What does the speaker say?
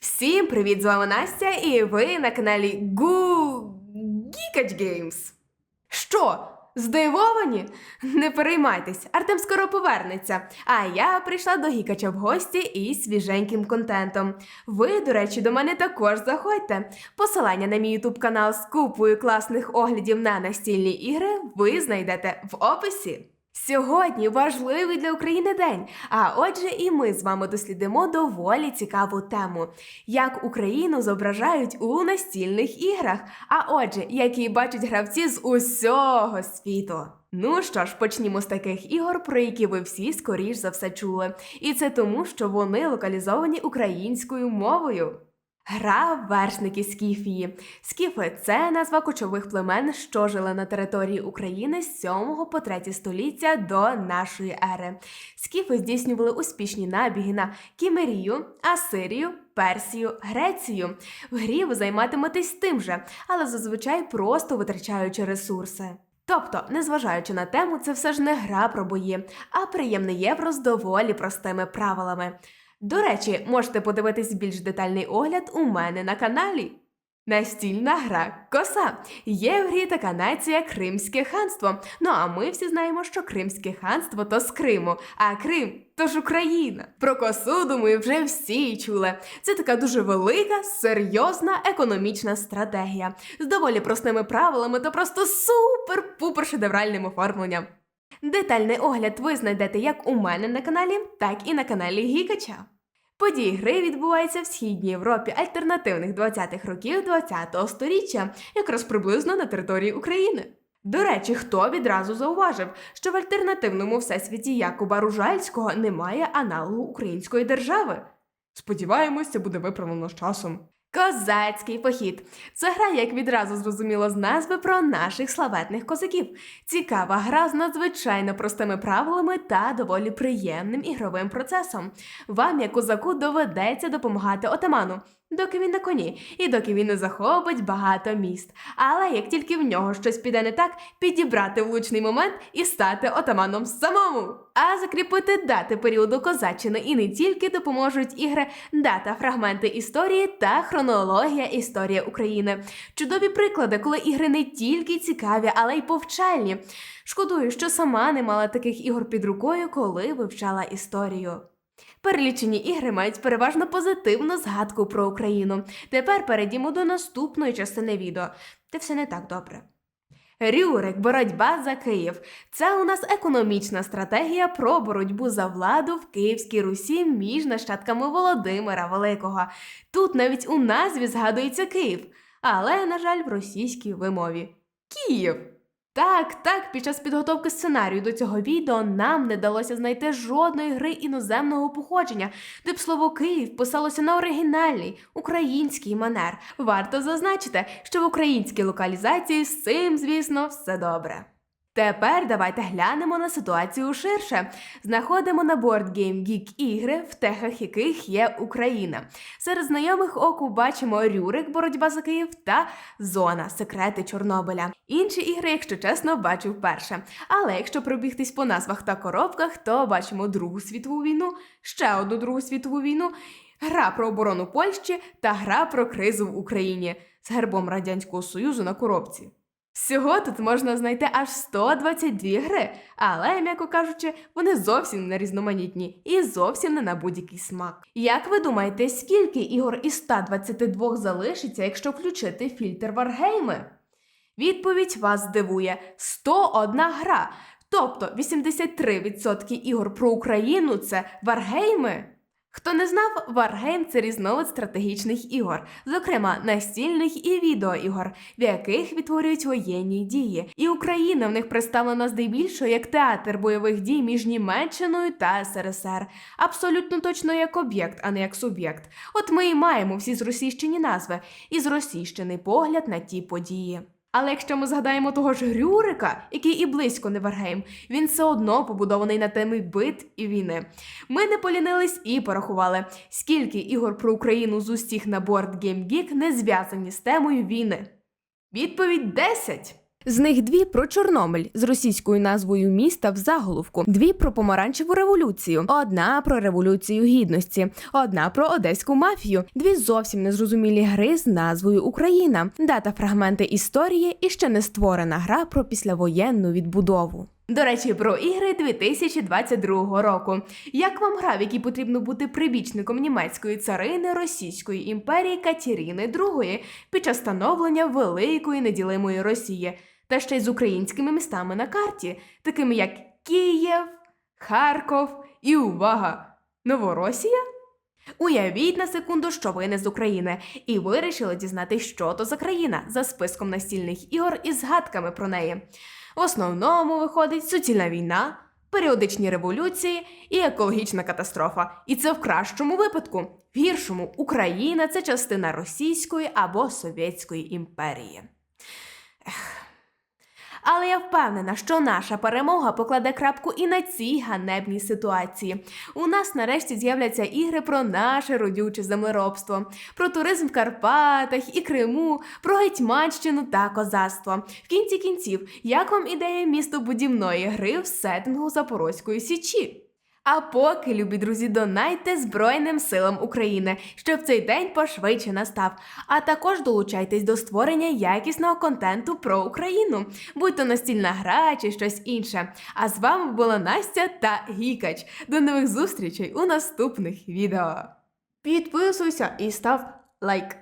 Всім привіт! З вами Настя, і ви на каналі Гу Geekage Games. Що? Здивовані? Не переймайтесь, Артем скоро повернеться. А я прийшла до Гікача в гості із свіженьким контентом. Ви, до речі, до мене також заходьте. Посилання на мій ютуб канал з купою класних оглядів на настільні ігри ви знайдете в описі. Сьогодні важливий для України день. А отже, і ми з вами дослідимо доволі цікаву тему: як Україну зображають у настільних іграх. А отже, які бачать гравці з усього світу. Ну що ж, почнімо з таких ігор, про які ви всі скоріш за все чули. І це тому, що вони локалізовані українською мовою. Гра вершники Скіфії. Скіфи це назва кочових племен, що жили на території України з 7 по 3 століття до нашої ери. Скіфи здійснювали успішні набіги на Кімерію, Асирію, Персію, Грецію. В грі ви займатиметесь тим же, але зазвичай просто витрачаючи ресурси. Тобто, незважаючи на тему, це все ж не гра про бої, а приємне євро з доволі простими правилами. До речі, можете подивитись більш детальний огляд у мене на каналі. Настільна гра коса. Є в грі така нація Кримське ханство. Ну а ми всі знаємо, що Кримське ханство то з Криму, а Крим то ж Україна. Про косу, думаю, вже всі чули. Це така дуже велика, серйозна економічна стратегія з доволі простими правилами та просто супер-пупер шедевральним оформленням. Детальний огляд ви знайдете як у мене на каналі, так і на каналі Гікача. Події гри відбуваються в східній Європі альтернативних 20-х років 20-го сторіччя, якраз приблизно на території України. До речі, хто відразу зауважив, що в альтернативному всесвіті Якуба Ружальського немає аналогу української держави. Сподіваємось, це буде виправлено з часом. Козацький похід. Це гра, як відразу зрозуміло з назви про наших славетних козаків. Цікава гра з надзвичайно простими правилами та доволі приємним ігровим процесом. Вам, як козаку, доведеться допомагати отаману, доки він на коні, і доки він не захопить багато міст. Але як тільки в нього щось піде не так, підібрати влучний момент і стати отаманом самому. А закріпити дати періоду козаччини і не тільки допоможуть ігри дата, фрагменти історії та хронологія історії України. Чудові приклади, коли ігри не тільки цікаві, але й повчальні. Шкодую, що сама не мала таких ігор під рукою, коли вивчала історію. Перелічені ігри мають переважно позитивну згадку про Україну. Тепер перейдімо до наступної частини відео, де все не так добре. Рюрик, боротьба за Київ. Це у нас економічна стратегія про боротьбу за владу в Київській Русі між нащадками Володимира Великого. Тут навіть у назві згадується Київ, але, на жаль, в російській вимові. Київ. Так, так, під час підготовки сценарію до цього відео нам не вдалося знайти жодної гри іноземного походження, де б слово Київ писалося на оригінальний український манер. Варто зазначити, що в українській локалізації з цим, звісно, все добре. Тепер давайте глянемо на ситуацію ширше. Знаходимо на Board Game Geek ігри, в техах яких є Україна. Серед знайомих оку бачимо Рюрик, боротьба за Київ та Зона секрети Чорнобиля. Інші ігри, якщо чесно, бачу вперше. Але якщо пробігтись по назвах та коробках, то бачимо Другу світову війну, ще одну Другу світову війну, гра про оборону Польщі та гра про кризу в Україні з гербом Радянського Союзу на коробці. Всього тут можна знайти аж 122 гри, але, м'яко кажучи, вони зовсім не різноманітні і зовсім не на будь-який смак. Як ви думаєте, скільки ігор із 122 залишиться, якщо включити фільтр Варгейми? Відповідь вас здивує: 101 гра. Тобто 83% ігор про Україну це Варгейми. Хто не знав, Wargame – це різновид стратегічних ігор, зокрема настільних і відеоігор, в яких відтворюють воєнні дії. І Україна в них представлена здебільшого як театр бойових дій між Німеччиною та СРСР. Абсолютно точно як об'єкт, а не як суб'єкт. От ми і маємо всі зросійщені назви і зросійщений погляд на ті події. Але якщо ми згадаємо того ж Рюрика, який і близько не Варгейм, він все одно побудований на темі бит і війни. Ми не полінились і порахували, скільки ігор про Україну з усіх на борт Game Geek не зв'язані з темою війни. Відповідь 10. З них дві про Чорномиль з російською назвою міста в заголовку, дві про помаранчеву революцію, одна про революцію гідності, одна про одеську мафію, дві зовсім незрозумілі гри з назвою Україна, дата фрагменти історії і ще не створена гра про післявоєнну відбудову. До речі, про ігри 2022 року. Як вам гра, в якій потрібно бути прибічником німецької царини Російської імперії Катерини II під час становлення великої неділимої Росії, та ще й з українськими містами на карті, такими як Київ, Харков і увага! Новоросія? Уявіть на секунду, що ви не з України, і вирішили дізнатися, що то за країна за списком настільних ігор із згадками про неї. В основному виходить суцільна війна, періодичні революції і екологічна катастрофа. І це в кращому випадку. В гіршому Україна це частина Російської або Совєтської імперії. Ех. Але я впевнена, що наша перемога покладе крапку і на цій ганебній ситуації. У нас нарешті з'являться ігри про наше родюче землеробство, про туризм в Карпатах і Криму, про Гетьманщину та козацтво. В кінці кінців, як вам ідея містобудівної гри в сеттингу Запорозької січі? А поки, любі друзі, донайте Збройним силам України, щоб цей день пошвидше настав. А також долучайтесь до створення якісного контенту про Україну, будь то настільна гра чи щось інше. А з вами була Настя та Гікач. До нових зустрічей у наступних відео. Підписуйся і став лайк.